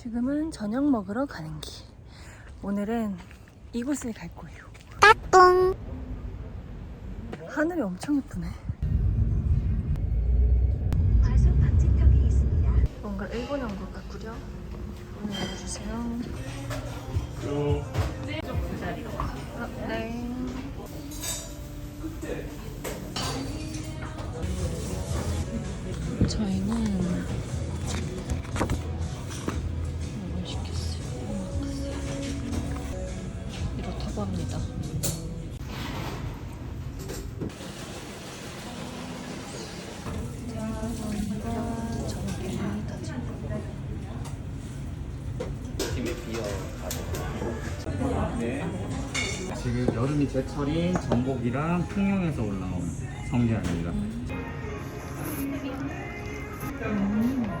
지금은 저녁 먹으러 가는 길. 오늘은 이곳을 갈 거예요. 따뚱 하늘이 엄청 예쁘네. 뭔가 온것 같구려. 문을 열어주세요. 아, 네. 저희는 지금 여름이 제철인 전복이랑 통영에서 올라온 성게알입니다.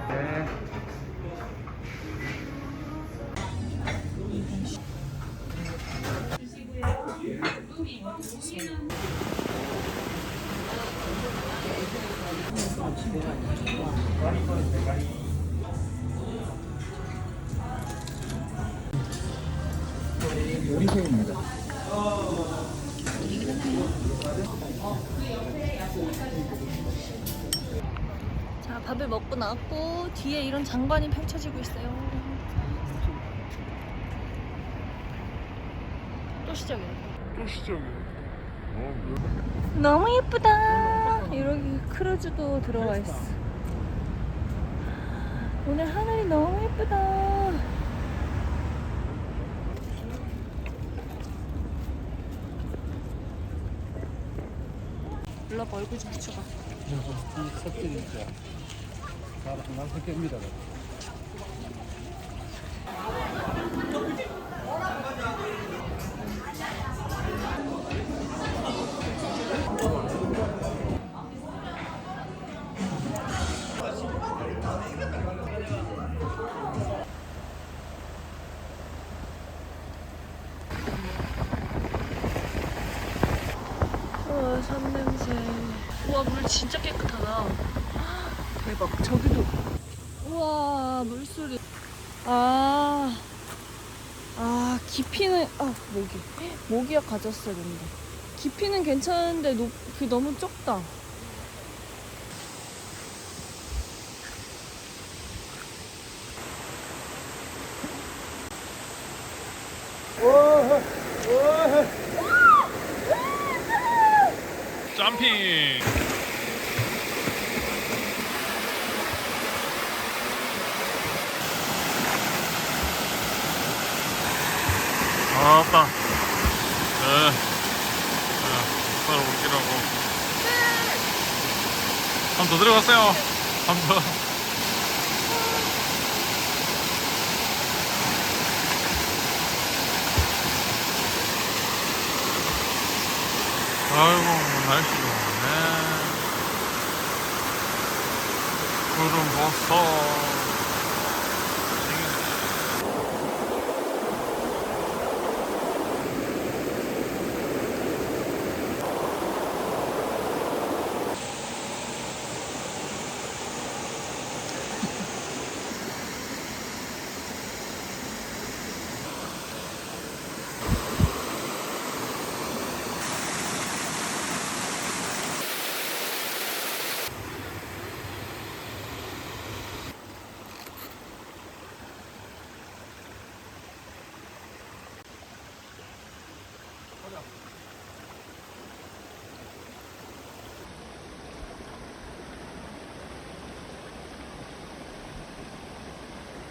네. 요 리새우입니다. 자, 밥을 먹고 나왔고 뒤에 이런 장관이 펼쳐지고 있어요. 또 시작이네. 또 시작이야. 너무 예쁘다. 이렇게 크루즈도 들어와 있어. 오늘 하늘이 너무 예쁘다. 불러봐 얼굴 좀 비춰봐. 섞이니까. 난 섞입니다. 우와 산 냄새. 우와 물 진짜 깨끗하다. 대박. 저기도. 우와 물소리. 아. 아 깊이는 아 모기. 모기약 가졌어야 된다. 깊이는 괜찮은데 높, 그 너무 좁다. 점핑. 아따. 네. 자, 바로 웃기라고. 한더 들어갔어요. 한 더. 아이고, 날씨가 좋네. 구름 벗어.